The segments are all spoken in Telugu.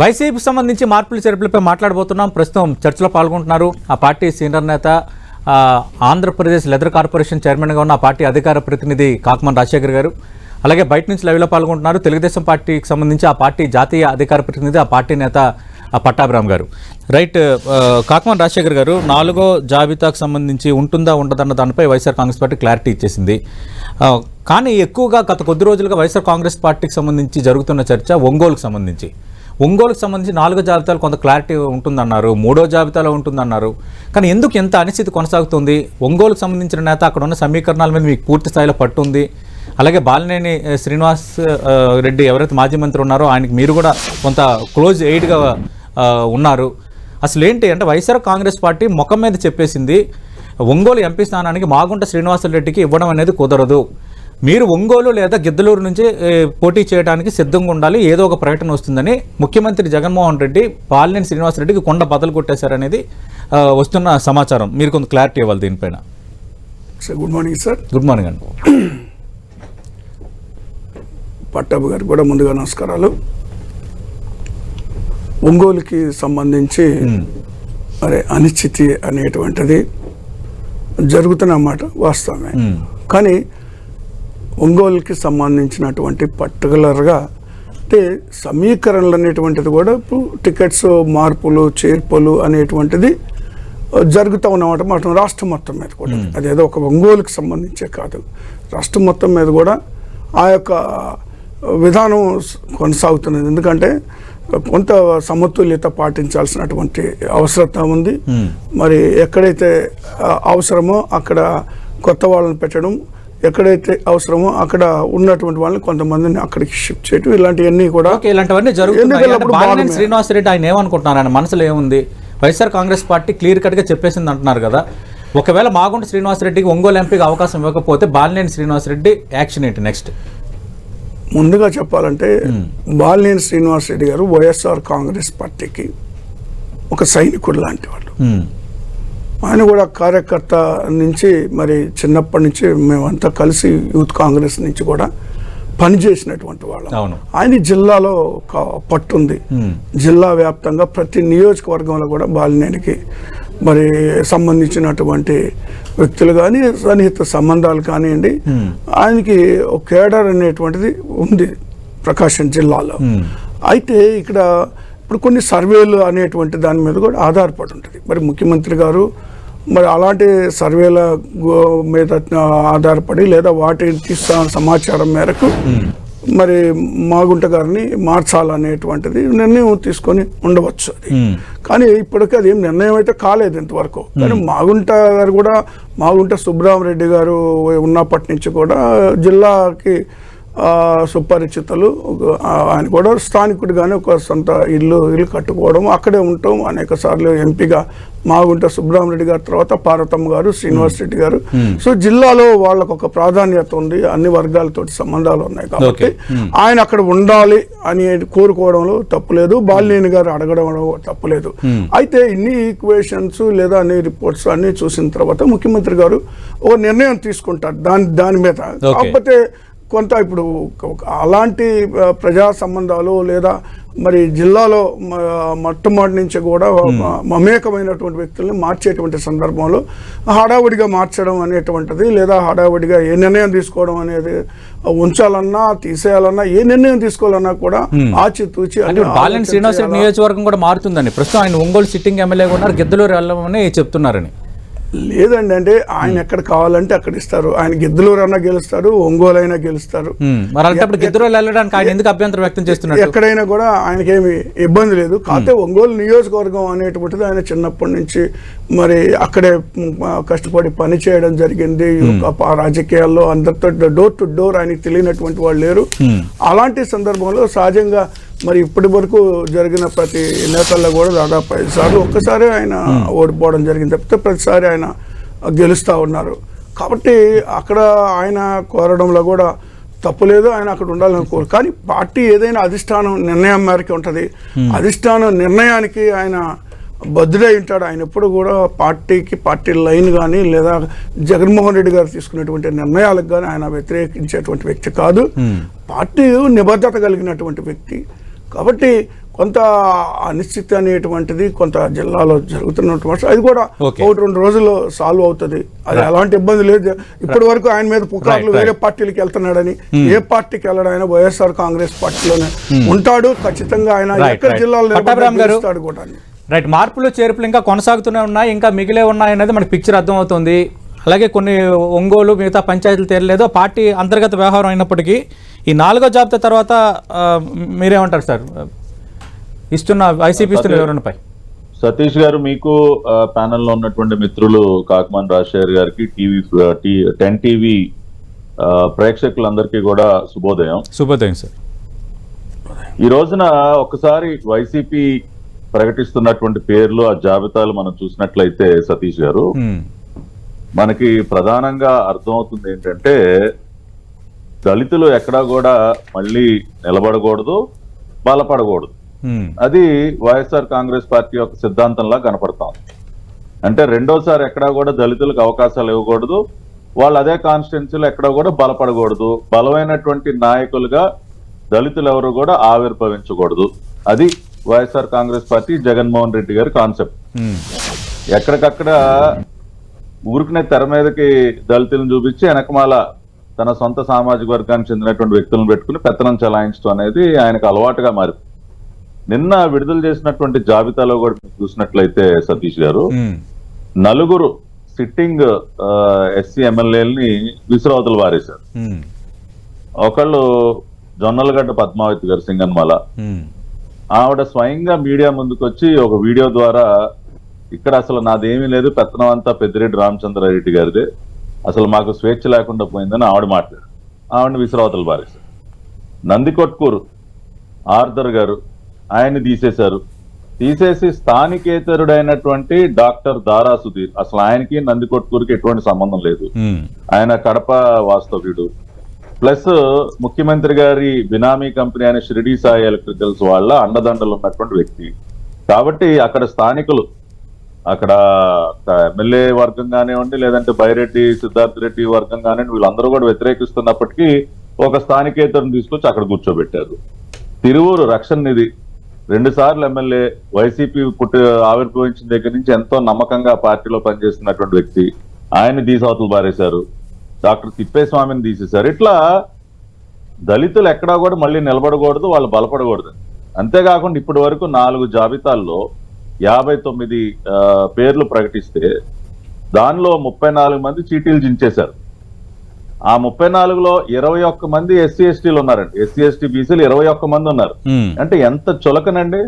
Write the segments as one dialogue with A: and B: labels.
A: వైసీపీ సంబంధించి మార్పులు చేర్పులపై మాట్లాడబోతున్నాం. ప్రస్తుతం చర్చలో పాల్గొంటున్నారు. ఆ పార్టీ సీనియర్ నేత ఆంధ్రప్రదేశ్ లెదర్ కార్పొరేషన్ చైర్మన్గా ఉన్న ఆ పార్టీ అధికార ప్రతినిధి కాకమన్ రాజశేఖర్ గారు. అలాగే బయట నుంచి లైవ్లో పాల్గొంటున్నారు. తెలుగుదేశం పార్టీకి సంబంధించి ఆ పార్టీ జాతీయ అధికార ప్రతినిధి ఆ పార్టీ నేత పట్టాభిరామ్ గారు. రైట్ ఆ, కాకమన్ రాజశేఖర్ గారు నాలుగో జాబితాకు సంబంధించి ఉంటుందా ఉండదన్న దానిపై వైఎస్ఆర్ కాంగ్రెస్ పార్టీ క్లారిటీ ఇచ్చేసింది. కానీ ఎక్కువగా గత కొద్ది రోజులుగా వైఎస్ఆర్ కాంగ్రెస్ పార్టీకి సంబంధించి జరుగుతున్న చర్చ ఒంగోలుకు సంబంధించి. ఒంగోలుకు సంబంధించి నాలుగో జాబితాలు కొంత క్లారిటీ ఉంటుందన్నారు మూడో జాబితాలో ఉంటుందన్నారు. కానీ ఎందుకు ఎంత అనిశ్చితి కొనసాగుతుంది? ఒంగోలుకు సంబంధించిన నేత అక్కడ ఉన్న సమీకరణాల మీద మీకు పూర్తి స్థాయిలో పట్టుంది. అలాగే బాలినేని శ్రీనివాస్ రెడ్డి ఎవరైతే మాజీ మంత్రి ఉన్నారో ఆయనకి మీరు కూడా కొంత క్లోజ్ ఎయిడ్గా ఉన్నారు. అసలు ఏంటి? అంటే వైఎస్ఆర్ కాంగ్రెస్ పార్టీ ముఖం మీద చెప్పేసింది ఒంగోలు ఎంపీ స్థానానికి మాగుంట శ్రీనివాసరెడ్డికి ఇవ్వడం అనేది కుదరదు. మీరు ఒంగోలు లేదా గిద్దలూరు నుంచి పోటీ చేయడానికి సిద్ధంగా ఉండాలి. ఏదో ఒక ప్రకటన వస్తుందని ముఖ్యమంత్రి జగన్మోహన్ రెడ్డి పాలినేని శ్రీనివాసరెడ్డికి కొండ బదలు కొట్టేశారనేది వస్తున్న సమాచారం. మీరు కొంత క్లారిటీ ఇవ్వాలి దీనిపైన.
B: Sir good morning sir
A: good morning అండి.
B: పట్టాభి గారికి కూడా ముందుగా నమస్కారాలు. ఒంగోలుకి సంబంధించి మరి అనిశ్చితి అనేటువంటిది జరుగుతున్నమాట వాస్తవమే.
A: మ్మ్.
B: కానీ ఒంగోలుకి సంబంధించినటువంటి పర్టికులర్గా అంటే సమీకరణలు అనేటువంటిది కూడా ఇప్పుడు టికెట్స్ మార్పులు చేర్పులు అనేటువంటిది జరుగుతూ ఉన్నమాట మొత్తం రాష్ట్రం మొత్తం మీద కూడా. అదేదో ఒక ఒంగోలుకి సంబంధించే కాదు. రాష్ట్రం మొత్తం మీద కూడా ఆ యొక్క విధానం కొనసాగుతున్నది. ఎందుకంటే కొంత సమతుల్యత పాటించాల్సినటువంటి అవసరత ఉంది. మరి ఎక్కడైతే అవసరమో అక్కడ కొత్త వాళ్ళని పెట్టడం ఎక్కడైతే అవసరమో అక్కడ ఉన్నటువంటి వాళ్ళని కొంతమందిని అక్కడికి షిఫ్ట్ చేయడం ఇలాంటివన్నీ కూడా
A: ఇలాంటివన్నీ బాలినేని
B: భాగమే.
A: శ్రీనివాసరెడ్డి ఆయన ఏమనుకుంటున్నారు ఆయన మనసులో ఏముంది? వైఎస్ఆర్ కాంగ్రెస్ పార్టీ క్లియర్ కట్గా చెప్పేసింది అంటున్నారు కదా. ఒకవేళ మాగుంట శ్రీనివాసరెడ్డికి ఒంగోలు ఎంపీకి అవకాశం ఇవ్వకపోతే బాలినేని శ్రీనివాసరెడ్డి యాక్షన్ ఏంటి నెక్స్ట్?
B: ముందుగా చెప్పాలంటే బాలినేని శ్రీనివాస్ రెడ్డి గారు వైఎస్ఆర్ కాంగ్రెస్ పార్టీకి ఒక సైనికుడు లాంటి వాళ్ళు. ఆయన కూడా కార్యకర్త నుంచి మరి చిన్నప్పటి నుంచి మేమంతా కలిసి యూత్ కాంగ్రెస్ నుంచి కూడా పనిచేసినటువంటి వాళ్ళం. ఆయన జిల్లాలో ఒక పట్టుంది. జిల్లా వ్యాప్తంగా ప్రతి నియోజకవర్గంలో కూడా బాలినేనికి మరి సంబంధించినటువంటి వ్యక్తులు కానీ సన్నిహిత సంబంధాలు కానివ్వండి. ఆయనకి ఒక కేడర్ అనేటువంటిది ఉంది ప్రకాశం జిల్లాలో. అయితే ఇక్కడ ఇప్పుడు కొన్ని సర్వేలు అనేటువంటి దాని మీద కూడా ఆధారపడి ఉంటుంది మరి ముఖ్యమంత్రి గారు మరి అలాంటి సర్వేల మీద ఆధారపడి లేదా వాటి సమాచారం మేరకు మరి మాగుంట గారిని మార్చాలనేటువంటిది నిర్ణయం తీసుకొని ఉండవచ్చు అది. కానీ ఇప్పటికీ అది ఏం నిర్ణయం అయితే కాలేదు ఇంతవరకు. కానీ మాగుంట గారు కూడా మాగుంట సుబ్రహ్మరెడ్డి గారు ఉన్నప్పటి నుంచి కూడా జిల్లాకి సుపరిచితులు ఆయన కూడా స్థానికుడిగానే ఒక సొంత ఇల్లు ఇల్లు కట్టుకోవడం అక్కడే ఉండటం అనేక సార్లు ఎంపీగా మాగుంట సుబ్రహ్మరెడ్డి గారి తర్వాత పార్వతమ్మ గారు శ్రీనివాస్ రెడ్డి గారు. సో జిల్లాలో వాళ్ళకు ఒక ప్రాధాన్యత ఉంది. అన్ని వర్గాలతో సంబంధాలు ఉన్నాయి కాబట్టి ఆయన అక్కడ ఉండాలి అని కోరుకోవడంలో తప్పులేదు బాలినేని గారు అడగడంలో తప్పులేదు అయితే ఇన్ని ఈక్వేషన్స్ లేదా అన్ని రిపోర్ట్స్ అన్ని చూసిన తర్వాత ముఖ్యమంత్రి గారు ఒక నిర్ణయం తీసుకుంటారు దాని దాని మీద. కాకపోతే కొంత ఇప్పుడు అలాంటి ప్రజా సంబంధాలు లేదా మరి జిల్లాలో మొట్టమొదటి నుంచి కూడా మ- మమేకమైనటువంటి వ్యక్తుల్ని మార్చేటువంటి సందర్భంలో హడావుడిగా మార్చడం అనేటువంటిది లేదా హడావుడిగా ఏ నిర్ణయం తీసుకోవడం అనేది ఉంచాలన్నా తీసేయాలన్నా ఏ నిర్ణయం తీసుకోవాలన్నా కూడా ఆచితూచి
A: ఇప్పుడు బాలినేని
B: ఆలోచన
A: శ్రీనివాసరెడ్డి? నియోజకవర్గం కూడా మారుతుందండి. ప్రస్తుతం ఆయన ఒంగోలు సిట్టింగ్ ఎమ్మెల్యేగా ఉన్నారు గిద్దలూరు వెళ్ళమని చెప్తున్నారని.
B: లేదండి అంటే ఆయన ఎక్కడ కావాలంటే అక్కడ ఇస్తారు. ఆయన గిద్దలూరు అన్నా గెలుస్తారు. ఒంగోలు అయినా గెలుస్తారు
A: ఎందుకు అభ్యంతరం వ్యక్తం చేస్తున్నారు
B: ఎక్కడైనా కూడా ఆయనకేమి ఇబ్బంది లేదు. కాకపోతే ఒంగోలు నియోజకవర్గం అనేటువంటిది ఆయన చిన్నప్పటి నుంచి మరి అక్కడే కష్టపడి పని చేయడం జరిగింది. రాజకీయాల్లో అందరితో డోర్ టు డోర్ ఆయనకి తెలియనటువంటి వాళ్ళు లేరు. అలాంటి సందర్భంలో సహజంగా మరి ఇప్పటి వరకు జరిగిన ప్రతి నేతల్లో కూడా దాదాపు ఐదు సార్లు ఒక్కసారి ఆయన ఓడిపోవడం జరిగింది. తప్పితే ప్రతిసారి ఆయన గెలుస్తూ ఉన్నారు. కాబట్టి అక్కడ ఆయన కోరడంలో కూడా తప్పులేదు ఆయన అక్కడ ఉండాలని కోరు కానీ పార్టీ ఏదైనా అధిష్టానం నిర్ణయం మేరకు ఉంటుంది. అధిష్టానం నిర్ణయానికి ఆయన బద్దుడై ఉంటాడు. ఆయన ఎప్పుడు కూడా పార్టీకి పార్టీ లైన్ కానీ లేదా జగన్మోహన్ రెడ్డి గారు తీసుకునేటువంటి నిర్ణయాలకు కానీ ఆయన వ్యతిరేకించేటువంటి వ్యక్తి కాదు. పార్టీ నిబద్ధత కలిగినటువంటి వ్యక్తి. కాబట్టి కొంత అనిశ్చితి అనేటువంటిది కొంత జిల్లాలో జరుగుతున్నటువంటి అది కూడా. ఒకటి రెండు రోజుల్లో సాల్వ్ అవుతుంది. అది ఎలాంటి ఇబ్బంది లేదు. ఇప్పటి వరకు ఆయన మీద పుకార్లు వేరే పార్టీలకు వెళ్తున్నాడని ఏ పార్టీకి వెళ్ళడు ఆయన వైఎస్ఆర్ కాంగ్రెస్ పార్టీలోనే ఉంటాడు. ఖచ్చితంగా ఆయన ఎక్కడ. జిల్లాలో కూడా.
A: రైట్ మార్పులు చేర్పులు ఇంకా కొనసాగుతూనే ఉన్నాయి ఇంకా మిగిలే ఉన్నాయి అనేది మనకి పిక్చర్ అర్థమవుతుంది. అలాగే కొన్ని ఒంగోలు మిగతా పంచాయతీలు తేరలేదు పార్టీ అంతర్గత వ్యవహారం అయినప్పటికీ ఈ నాలుగో జాబితా తర్వాత మీరేమంటారు సార్? ఇస్తున్న వైసీపీ ఇస్తున్న వివరణపై.
C: సతీష్ గారు మీకు ప్యానెల్లో ఉన్నటువంటి మిత్రులు కాకమాన్ రాజశేఖర్ గారికి టీవీ టెన్ టీవీ ప్రేక్షకులందరికీ కూడా శుభోదయం.
A: శుభోదయం సార్.
C: ఈ రోజున ఒకసారి వైసీపీ ప్రకటిస్తున్నటువంటి పేర్లు ఆ జాబితాలు మనం చూసినట్లయితే సతీష్ గారు. మనకి ప్రధానంగా అర్థమవుతుంది ఏంటంటే దళితులు ఎక్కడా కూడా మళ్ళీ నిలబడకూడదు బలపడకూడదు. అది వైఎస్ఆర్ కాంగ్రెస్ పార్టీ యొక్క సిద్ధాంతంలా కనపడతాం. అంటే రెండోసారి ఎక్కడా కూడా దళితులకు అవకాశాలు ఇవ్వకూడదు వాళ్ళు అదే కాన్స్టిట్యున్సీలో ఎక్కడా కూడా బలపడకూడదు. బలమైనటువంటి నాయకులుగా దళితులు ఎవరు కూడా ఆవిర్భవించకూడదు. అది వైఎస్ఆర్ కాంగ్రెస్ పార్టీ జగన్మోహన్ రెడ్డి గారి కాన్సెప్ట్. ఎక్కడికక్కడ ఊరికనే తెర మీదకి దళితులను చూపించి వెనకమాల తన సొంత సామాజిక వర్గానికి చెందినటువంటి వ్యక్తులను పెట్టుకుని పెత్తనం చలాయించడం అనేది ఆయనకు అలవాటుగా మారి నిన్న విడుదల చేసినటువంటి జాబితాలో కూడా మీరు చూసినట్లయితే సతీష్ గారు నలుగురు సిట్టింగ్ ఎస్సీ ఎమ్మెల్యేలని విసురవతలు వారేశారు. ఒకళ్ళు జొన్నలగడ్డ పద్మావతి గారు సింగన్మాల. ఆవిడ స్వయంగా మీడియా ముందుకు వచ్చి ఒక వీడియో ద్వారా ఇక్కడ అసలు నాదేమీ లేదు. పెత్తనం అంతా పెద్దిరెడ్డి రామచంద్రారెడ్డి గారిదే. అసలు మాకు స్వేచ్ఛ లేకుండా పోయిందని ఆవిడ మాట్లాడారు ఆవిడని విశ్రావతలు బారేశారు నందికొట్కూరు ఆర్థర్ గారు ఆయన్ని తీసేశారు. తీసేసి స్థానికేతరుడైనటువంటి డాక్టర్ దారా సుధీర్ అసలు ఆయనకి నందికొట్కూరుకి ఎటువంటి సంబంధం లేదు. ఆయన కడప వాస్తవ్యుడు. ప్లస్ ముఖ్యమంత్రి గారి బినామీ కంపెనీ అయిన షిరిడి సాయి ఎలక్ట్రికల్స్ వాళ్ళ అండదండలు ఉన్నటువంటి వ్యక్తి. కాబట్టి అక్కడ స్థానికులు అక్కడ ఎమ్మెల్యే వర్గం కానివ్వండి లేదంటే బైరెడ్డి సిద్ధార్థ్ రెడ్డి వర్గం కానివ్వండి వీళ్ళందరూ కూడా వ్యతిరేకిస్తున్నప్పటికీ ఒక స్థానికేతరుని తీసుకొచ్చి అక్కడ కూర్చోబెట్టారు. తిరువూరు రక్షణ నిధి రెండు సార్లు ఎమ్మెల్యే వైసీపీ పుట్టి ఆవిర్భవించిన దగ్గర నుంచి ఎంతో నమ్మకంగా పార్టీలో పనిచేస్తున్నటువంటి వ్యక్తి. ఆయన తీసవతలు బారేశారు డాక్టర్ తిప్పేస్వామిని తీసేశారు. ఇట్లా దళితులు ఎక్కడా కూడా మళ్ళీ నిలబడకూడదు వాళ్ళు బలపడకూడదు. అంతేకాకుండా ఇప్పటి వరకు నాలుగు జాబితాల్లో యాభై తొమ్మిది పేర్లు ప్రకటిస్తే దానిలో ముప్పై నాలుగు మంది చీటీలు జించేశారు. ఆ ముప్పై నాలుగులో ఇరవై ఒక్క మంది ఎస్సీ ఎస్టీలు ఉన్నారండి. ఎస్సీ ఎస్టీ బీసీలు ఇరవై ఒక్క మంది ఉన్నారు. అంటే ఎంత చులకనండి?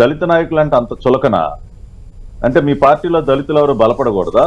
C: దళిత నాయకులు అంటే అంత చులకన? అంటే మీ పార్టీలో దళితులు ఎవరు బలపడకూడదా?